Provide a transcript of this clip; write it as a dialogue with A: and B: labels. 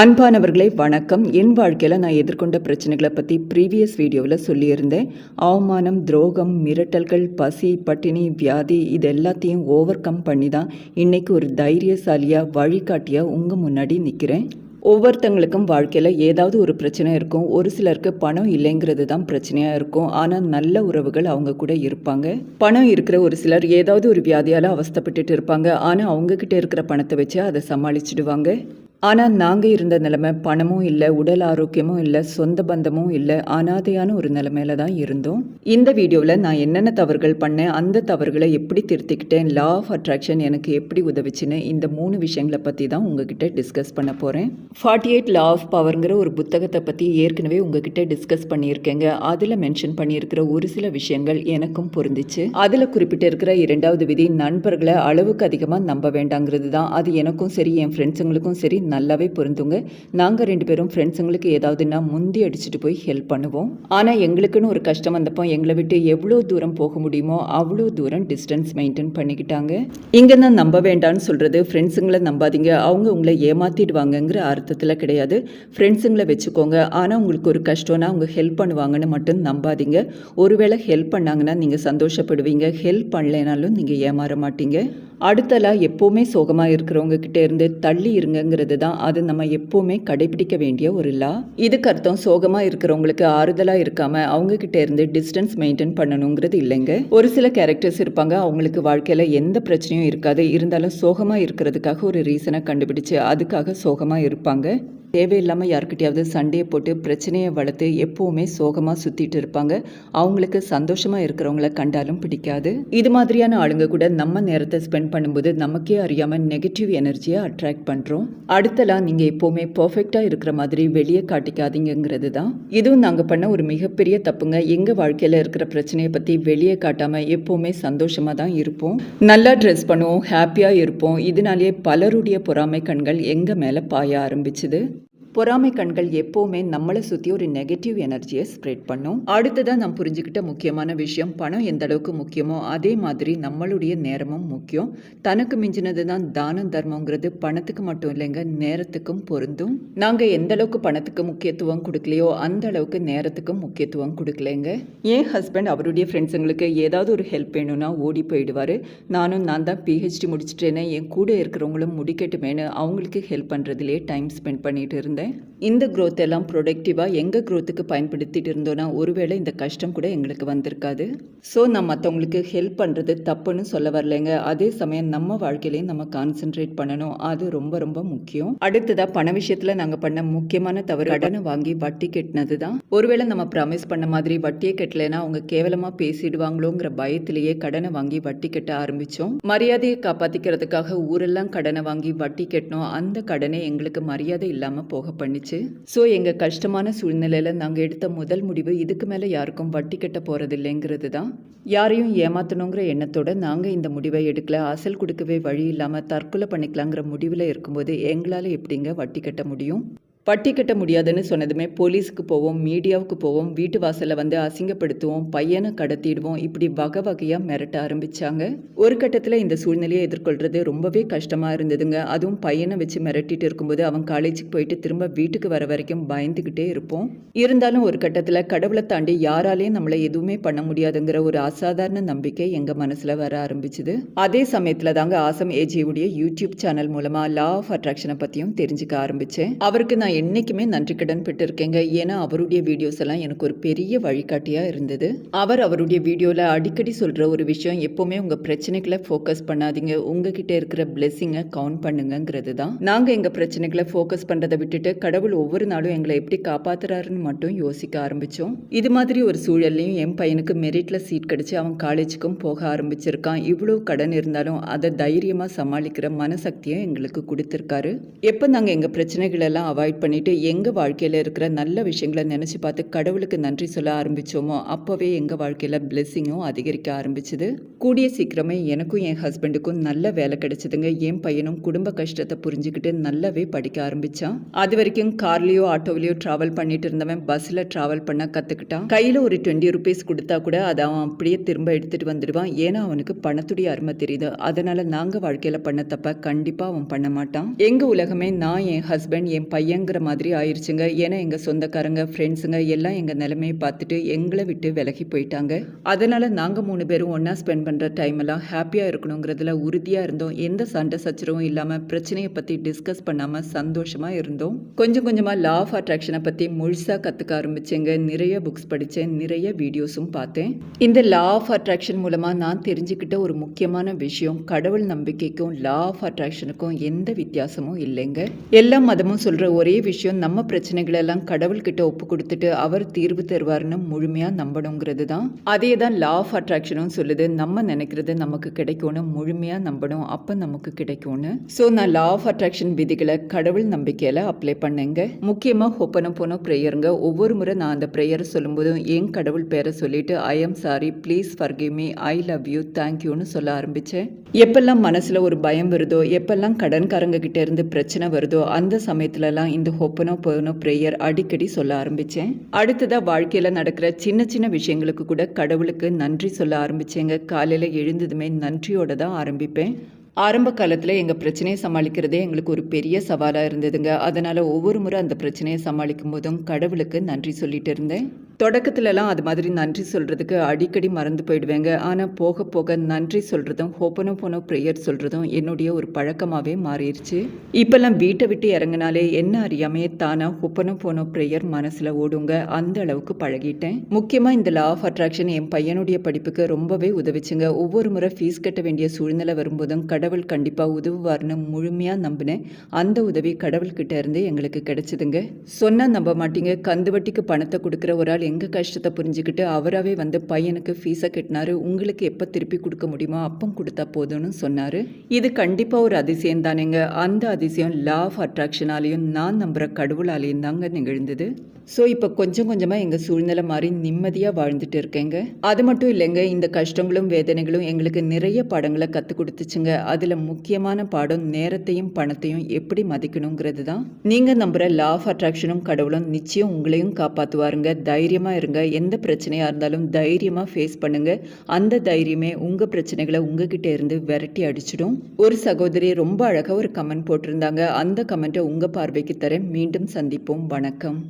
A: அன்பானவர்களே வணக்கம். என் வாழ்க்கையில் நான் எதிர்கொண்ட பிரச்சனைகளை பற்றி ப்ரீவியஸ் வீடியோவில் சொல்லியிருந்தேன். அவமானம் துரோகம் மிரட்டல்கள் பசி பட்டினி வியாதி இது எல்லாத்தையும் ஓவர் கம் பண்ணி தான் இன்றைக்கி ஒரு தைரியசாலியாக வழிகாட்டியாக உங்கள் முன்னாடி நிற்கிறேன் ஒவ்வொருத்தங்களுக்கும் வாழ்க்கையில் ஏதாவது ஒரு பிரச்சனை இருக்கும். ஒரு சிலருக்கு பணம் இல்லைங்கிறது தான் பிரச்சனையாக இருக்கும். ஆனால் நல்ல உறவுகள் அவங்க கூட இருப்பாங்க. பணம் இருக்கிற ஒரு சிலர் ஏதாவது ஒரு வியாதியால் அவஸ்தப்பட்டுட்டு இருப்பாங்க. ஆனால் அவங்கக்கிட்ட இருக்கிற பணத்தை வச்சு அதை சமாளிச்சிடுவாங்க. ஆனால் நாங்கள் இருந்த நிலைமை பணமும் இல்லை உடல் ஆரோக்கியமும் இல்லை சொந்த பந்தமும் இல்லை அனாதையான ஒரு நிலைமையில தான் இருந்தோம். இந்த வீடியோவில் நான் என்னென்ன தவறுகள் பண்ணேன் அந்த தவறுகளை எப்படி திருத்திக்கிட்டேன் லா ஆஃப் அட்ராக்ஷன் எனக்கு எப்படி உதவிச்சுன்னு இந்த மூணு விஷயங்களை பற்றி தான் உங்ககிட்ட டிஸ்கஸ் பண்ண போகிறேன் ஃபார்ட்டி எயிட் லா ஆஃப் பவருங்கிற ஒரு புத்தகத்தை பற்றி ஏற்கனவே உங்ககிட்ட டிஸ்கஸ் பண்ணியிருக்கேங்க. அதில் மென்ஷன் பண்ணியிருக்கிற ஒரு சில விஷயங்கள் எனக்கும் பொருந்துச்சு. அதில் குறிப்பிட்டு இருக்கிற இரண்டாவது விதி நண்பர்களை அளவுக்கு அதிகமாக நம்ப வேண்டாங்கிறது தான். அது எனக்கும் சரி என் ஃப்ரெண்ட்ஸுங்களுக்கும் சரி நல்லாவே பொருந்துங்க. நாங்கள் ரெண்டு பேரும் ஃப்ரெண்ட்ஸுங்களுக்கு ஏதாவதுன்னா முந்தி அடிச்சுட்டு போய் ஹெல்ப் பண்ணுவோம். ஆனால் எங்களுக்குன்னு ஒரு கஷ்டம் வந்தப்போ எங்களை விட்டு எவ்வளோ தூரம் போக முடியுமோ அவ்வளோ தூரம் டிஸ்டன்ஸ் மெயின்டைன் பண்ணிக்கிட்டாங்க. இங்கே நான் நம்ப வேண்டாம்னு சொல்கிறது ஃப்ரெண்ட்ஸுங்களை நம்பாதீங்க. அவங்க உங்களை ஏமாற்றிடுவாங்கங்கிற அர்த்தத்தில் கிடையாது. ஃப்ரெண்ட்ஸுங்களை வச்சுக்கோங்க. ஆனால் உங்களுக்கு ஒரு கஷ்டம்னா அவங்க ஹெல்ப் பண்ணுவாங்கன்னு மட்டும் நம்பாதீங்க. ஒருவேளை ஹெல்ப் பண்ணாங்கன்னா நீங்கள் சந்தோஷப்படுவீங்க. ஹெல்ப் பண்ணலைனாலும் நீங்கள் ஏமாற மாட்டீங்க. அடுத்தலாம் எப்போவுமே சோகமாக இருக்கிறவங்க கிட்டே இருந்து தள்ளி இருங்கங்கிறது அதுதான் அது நம்ம எப்போவுமே கடைபிடிக்க வேண்டிய ஒரு லா. இதுக்கு அர்த்தம் சோகமாக இருக்கிறவங்களுக்கு ஆறுதலாக இருக்காமல் அவங்க கிட்டே இருந்து டிஸ்டன்ஸ் மெயின்டைன் பண்ணணுங்கிறது இல்லைங்க. ஒரு சில கேரக்டர்ஸ் இருப்பாங்க. அவங்களுக்கு வாழ்க்கையில் எந்த பிரச்சனையும் இருக்காது. இருந்தாலும் சோகமாக இருக்கிறதுக்காக ஒரு ரீசனை கண்டுபிடிச்சு அதுக்காக சோகமாக இருப்பாங்க. தேவையில்லாமல் யாருக்கிட்டையாவது சண்டையை போட்டு பிரச்சனையை வளர்த்து எப்போவுமே சோகமாக சுற்றிட்டு இருப்பாங்க. அவங்களுக்கு சந்தோஷமாக இருக்கிறவங்கள கண்டாலும் பிடிக்காது. இது மாதிரியான ஆளுங்க கூட நம்ம நேரத்தை ஸ்பெண்ட் பண்ணும்போது நமக்கே அறியாமல் நெகட்டிவ் எனர்ஜியை அட்ராக்ட் பண்ணுறோம் அடுத்தலாம் நீங்கள் எப்போவுமே பர்ஃபெக்டாக இருக்கிற மாதிரி வெளியே காட்டிக்காதீங்கிறது தான். இதுவும் நாங்கள் பண்ண ஒரு மிகப்பெரிய தப்புங்க. எங்கள் வாழ்க்கையில் இருக்கிற பிரச்சனையை பற்றி வெளியே காட்டாமல் எப்போவுமே சந்தோஷமாக தான் இருப்போம். நல்லா ட்ரெஸ் பண்ணுவோம் ஹாப்பியாக இருப்போம். இதனாலேயே பலருடைய பொறாமை கண்கள் எங்கள் மேலே பாய ஆரம்பிச்சுது? பொறாமை கண்கள் எப்போவுமே நம்மளை சுற்றி ஒரு நெகட்டிவ் எனர்ஜியை ஸ்ப்ரெட் பண்ணும். அடுத்ததாக நம்ம புரிஞ்சுக்கிட்ட முக்கியமான விஷயம் பணம் எந்த அளவுக்கு முக்கியமோ அதே மாதிரி நம்மளுடைய நேரமும் முக்கியம். தனக்கு மிஞ்சினது தான் தானம் தர்மங்கிறது பணத்துக்கு மட்டும் இல்லைங்க நேரத்துக்கும் பொருந்தும். நாங்கள் எந்த அளவுக்கு பணத்துக்கு முக்கியத்துவம் கொடுக்கலையோ அந்த அளவுக்கு நேரத்துக்கும் முக்கியத்துவம் கொடுக்கலைங்க. என் ஹஸ்பண்ட் அவருடைய ஃப்ரெண்ட்ஸுங்களுக்கு ஏதாவது ஒரு ஹெல்ப் வேணும்னா ஓடி போயிடுவார். நானும் நான் தான் பிஹெச்டி முடிச்சிட்டேனே என் கூட இருக்கிறவங்களும் முடிக்கட்டுமேனு அவங்களுக்கு ஹெல்ப் பண்ணுறதுலேயே டைம் ஸ்பெண்ட் பண்ணிட்டு இருந்தேன். இந்த க்ரோத் எல்லாம் ப்ரொடக்டிவாக எங்கள் க்ரோத்துக்கு பயன்படுத்திட்டு இருந்தோன்னா ஒருவேளை இந்த கஷ்டம் கூட எங்களுக்கு வந்திருக்காது. ஸோ நான் மற்றவங்களுக்கு ஹெல்ப் பண்ணுறது தப்புன்னு சொல்ல வரலைங்க. அதே சமயம் நம்ம வாழ்க்கையிலையும் நம்ம கான்சென்ட்ரேட் பண்ணணும். அது ரொம்ப ரொம்ப முக்கியம். அடுத்ததாக பண விஷயத்தில் நாங்கள் பண்ண முக்கியமான தவறு கடனை வாங்கி வட்டி கட்டினது தான் ஒருவேளை நம்ம ப்ராமிஸ் பண்ண மாதிரி வட்டியே கட்டலைன்னா அவங்க கேவலமாக பேசிடுவாங்களோங்கிற பயத்திலேயே கடனை வாங்கி வட்டி கட்ட ஆரம்பித்தோம் மரியாதையை காப்பாற்றிக்கிறதுக்காக ஊரெல்லாம் கடனை வாங்கி வட்டி கட்டினோம். அந்த கடனை எங்களுக்கு மரியாதை இல்லாமல் போக பண்ணிச்சு. ஸோ எங்கள் கஷ்டமான சூழ்நிலையில் நாங்கள் எடுத்த முதல் முடிவு இதுக்கு மேலே யாருக்கும் வட்டி கட்ட போகிறது இல்லைங்கிறது தான். யாரையும் ஏமாற்றணுங்கிற எண்ணத்தோட நாங்கள் இந்த முடிவை எடுக்கல. அசல் கொடுக்கவே வழி இல்லாமல் தற்கொலை பண்ணிக்கலாங்கிற முடிவில் இருக்கும்போது எங்களால் எப்படிங்க வட்டி கட்ட முடியும்? பட்டி கட்ட முடியாதுன்னு சொன்னதுமே போலீஸுக்கு போவோம் மீடியாவுக்கு போவோம் வீட்டு வாசலில் வந்து அசிங்கப்படுத்துவோம் பையனை கடத்திடுவோம் இப்படி வகை வகையாக மிரட்ட ஆரம்பித்தாங்க ஒரு கட்டத்தில் இந்த சூழ்நிலையை எதிர்கொள்கிறது ரொம்பவே கஷ்டமாக இருந்ததுங்க. அதுவும் பையனை வச்சு மிரட்டிட்டு இருக்கும்போது அவன் காலேஜுக்கு போயிட்டு திரும்ப வீட்டுக்கு வர வரைக்கும் பயந்துக்கிட்டே இருப்போம். இருந்தாலும் ஒரு கட்டத்தில் கடவுளை தாண்டி யாராலையும் நம்மளை எதுவுமே பண்ண முடியாதுங்கிற ஒரு அசாதாரண நம்பிக்கை எங்கள் மனசில் வர ஆரம்பிச்சுது. அதே சமயத்தில் தாங்க ஆசம் ஏஜியுடைய யூடியூப் சேனல் மூலமாக லா ஆஃப் அட்ராக்ஷனை பற்றியும் தெரிஞ்சுக்க ஆரம்பித்தேன் அவருக்கு நான் என்றைக்குமே நன்றி கடன் பெற்றிருக்கேங்க ஏன்னா அவருடைய வீடியோஸ் எல்லாம் எனக்கு ஒரு பெரிய வழிகாட்டியாக இருந்தது. அவர் அவருடைய வீடியோவில் அடிக்கடி சொல்கிற ஒரு விஷயம் எப்போவுமே உங்கள் பிரச்சனைகளை ஃபோக்கஸ் பண்ணாதீங்க. உங்ககிட்ட இருக்கிற பிளெஸ்ஸிங்கை கவுண்ட் பண்ணுங்கங்கிறது தான் நாங்கள் எங்கள் பிரச்சனைகளை ஃபோக்கஸ் பண்ணுறதை விட்டுட்டு கடவுள் ஒவ்வொரு நாளும் எங்களை எப்படி காப்பாத்துறாருன்னு மட்டும் யோசிக்க ஆரம்பித்தோம் இது மாதிரி ஒரு சூழல்லையும் என் பையனுக்கு மெரிட்டில் சீட் கிடச்சி அவன் காலேஜுக்கும் போக ஆரம்பிச்சிருக்கான். இவ்வளோ கடன் இருந்தாலும் அதை தைரியமாக சமாளிக்கிற மனசக்தியும் எங்களுக்கு கொடுத்துருக்காரு. எப்போ நாங்கள் எங்கள் பிரச்சனைகளெல்லாம் அவாய்ட் பண்ணிட்டு எங்கள் வாழ்க்கையில் இருக்கிற நல்ல விஷயங்களை நினச்சி பார்த்து கடவுளுக்கு நன்றி சொல்ல ஆரம்பித்தோமோ அப்போவே எங்கள் வாழ்க்கையில் பிளெஸ்ஸிங்கும் அதிகரிக்க ஆரம்பிச்சுது. கூடிய சீக்கிரமே எனக்கும் என் ஹஸ்பண்டுக்கும் நல்ல வேலை கிடைச்சதுங்க. என் பையனும் குடும்ப கஷ்டத்தை புரிஞ்சுக்கிட்டு நல்லாவே படிக்க ஆரம்பித்தான் அது வரைக்கும் கார்லேயோ ஆட்டோவிலையோ ட்ராவல் பண்ணிட்டு இருந்தவன் பஸ்ஸில் ட்ராவல் பண்ண கற்றுக்கிட்டான் கையில் ஒரு டுவெண்ட்டி ருபீஸ் கொடுத்தா கூட அதை அவன் அப்படியே திரும்ப எடுத்துகிட்டு வந்துடுவான். ஏன்னா அவனுக்கு பணத்துடைய அருமை தெரியுது. அதனால் நாங்கள் வாழ்க்கையில் பண்ண தப்ப கண்டிப்பாக அவன் பண்ண மாட்டான். எங்கள் உலகமே நான் என் ஹஸ்பண்ட் என் பையங்கிற மாதிரி ஆயிடுச்சுங்க ஏன்னா எங்கள் சொந்தக்காரங்க ஃப்ரெண்ட்ஸுங்க எல்லாம் எங்கள் நிலைமையை பார்த்துட்டு எங்களை விட்டு விலகி போயிட்டாங்க. அதனால் நாங்கள் மூணு பேரும் ஒன்றா ஸ்பெண்ட் பண்ணுற டைம் எல்லாம் ஹாப்பியாக இருக்கணுங்கிறதுல உறுதியாக இருந்தோம். எந்த சண்டை சச்சரவும் இல்லாமல் பிரச்சனையை பற்றி டிஸ்கஸ் பண்ணாமல் சந்தோஷமாக இருந்தோம். கொஞ்சம் கொஞ்சமாக லா ஆஃப் அட்ராக்ஷனை பற்றி முழுசாக கற்றுக்க ஆரம்பிச்சேங்க. நிறைய புக்ஸ் படித்தேன் நிறைய வீடியோஸும் பார்த்தேன். இந்த லா ஆஃப் அட்ராக்ஷன் மூலமாக நான் தெரிஞ்சுக்கிட்ட ஒரு முக்கியமான விஷயம் கடவுள் நம்பிக்கைக்கும் லா ஆஃப் அட்ராக்ஷனுக்கும் எந்த வித்தியாசமும் இல்லைங்க. எல்லா மதமும் சொல்கிற ஒரே விஷயம் நம்ம பிரச்சனைகளெல்லாம் கடவுள்கிட்ட ஒப்பு கொடுத்துட்டு அவர் தீர்வு தருவார்னு முழுமையாக நம்பணுங்கிறது தான் அதே தான் லா ஆஃப் அட்ராக்ஷனும் சொல்லுது. நம்ம நினைக்கிறது நமக்கு கிடைக்கும்னு முழுமையாக நம்பணும். அப்போ நமக்கு கிடைக்கும்னு. ஸோ நான் லா ஆஃப் அட்ராக்ஷன் விதிகளை கடவுள் நம்பிக்கையில் அப்ளை பண்ணேங்க. முக்கியமாக ஹொப்பன போன ப்ரேயருங்க ஒவ்வொரு முறை நான் அந்த ப்ரேயரை சொல்லும்போதும் என் கடவுள் பேரை சொல்லிட்டு I am sorry please forgive me I love you தேங்க்யூன்னு சொல்ல ஆரம்பித்தேன் எப்பெல்லாம் மனசில் ஒரு பயம் வருதோ எப்பெல்லாம் கடன்காரங்க கிட்டேருந்து பிரச்சனை வருதோ அந்த சமயத்துலலாம் இந்த இந்த ஹொப்பனோ போனோ ப்ரேயர் அடிக்கடி சொல்ல ஆரம்பித்தேன் அடுத்ததாக வாழ்க்கையில் நடக்கிற சின்ன சின்ன விஷயங்களுக்கு கூட கடவுளுக்கு நன்றி சொல்ல ஆரம்பித்தேங்க காலையில் எழுந்ததுமே நன்றியோட தான் ஆரம்பிப்பேன். ஆரம்ப காலத்தில் எங்கள் பிரச்சனையை சமாளிக்கிறதே எங்களுக்கு ஒரு பெரிய சவாலாக இருந்ததுங்க. அதனால் ஒவ்வொரு முறை அந்த பிரச்சனையை சமாளிக்கும் போதும் கடவுளுக்கு நன்றி சொல்லிட்டு இருந்தேன். தொடக்கத்துலலாம் அது மாதிரி நன்றி சொல்கிறதுக்கு அடிக்கடி மறந்து போயிடுவேங்க. ஆனால் போக போக நன்றி சொல்கிறதும் ஹோப்பனோ போனோ ப்ரேயர் சொல்கிறதும் என்னுடைய ஒரு பழக்கமாகவே மாறிடுச்சு இப்போல்லாம் வீட்டை விட்டு இறங்கினாலே என்ன அறியாமையே தானாக ஹோப்பனோ போனோ ப்ரேயர் மனசில் ஓடுங்க. அந்த அளவுக்கு பழகிட்டேன். முக்கியமாக இந்த லா ஆஃப் அட்ராக்ஷன் என் பையனுடைய படிப்புக்கு ரொம்பவே உதவிச்சுங்க. ஒவ்வொரு முறை ஃபீஸ் கட்ட வேண்டிய சூழ்நிலை வரும்போதும் கடவுள் கண்டிப்பாக உதவுவார்னு முழுமையாக நம்பினேன். அந்த உதவி கடவுள்கிட்ட இருந்து எங்களுக்கு கிடைச்சிதுங்க. சொன்னால் நம்ப மாட்டீங்க. கந்து வட்டிக்கு பணத்தை கொடுக்குற ஒரு ஆள் எங்கள் கஷ்டத்தை புரிஞ்சுக்கிட்டு அவராகவே வந்து பையனுக்கு ஃபீஸை கட்டினாரு. உங்களுக்கு எப்போ திருப்பி கொடுக்க முடியுமோ அப்போ கொடுத்தா போதும்னு சொன்னார். இது கண்டிப்பாக ஒரு அதிசயம் தானேங்க. அந்த அதிசயம் லா ஆஃப் அட்ராக்ஷனாலையும் நான் நம்புகிற கடவுளாலேயும் தாங்க நிகழ்ந்தது. ஸோ இப்போ கொஞ்சம் கொஞ்சமாக எங்கள் சூழ்நிலை மாறி நிம்மதியாக வாழ்ந்துட்டு இருக்கேங்க. அது மட்டும் இல்லைங்க இந்த கஷ்டங்களும் வேதனைகளும் எங்களுக்கு நிறைய பாடங்களை கற்றுக் கொடுத்துச்சுங்க. அதில் முக்கியமான பாடம் நேரத்தையும் பணத்தையும் எப்படி மதிக்கணுங்கிறது தான் நீங்கள் நம்புகிற லா ஆஃப் அட்ராக்ஷனும் கடவுளும் நிச்சயம் உங்களையும் காப்பாற்றுவாருங்க தைரியமாக இருங்க. எந்த பிரச்சனையாக இருந்தாலும் தைரியமாக ஃபேஸ் பண்ணுங்க. அந்த தைரியமே உங்கள் பிரச்சனைகளை உங்ககிட்ட இருந்து விரட்டி அடிச்சிடும். ஒரு சகோதரி ரொம்ப அழகாக ஒரு கமெண்ட் போட்டிருந்தாங்க. அந்த கமெண்ட்டை உங்கள் பார்வைக்கு தரேன் மீண்டும் சந்திப்போம். வணக்கம்.